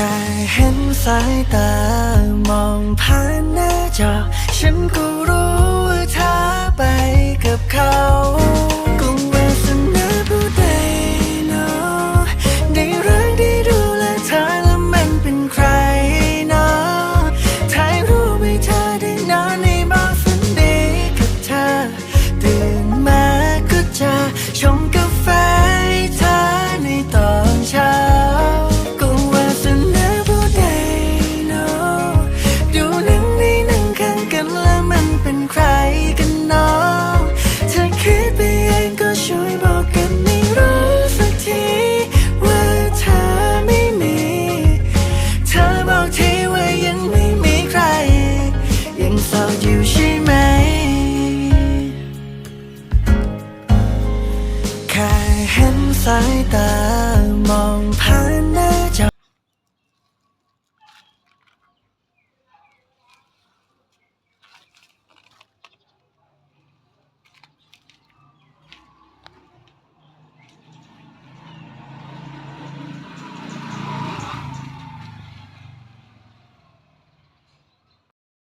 ค่เห็นสายตามองผ่านหน้าจอ ฉันก็รู้ อยู่ใช่ไหม แค่เห็นสายตามองผ่าน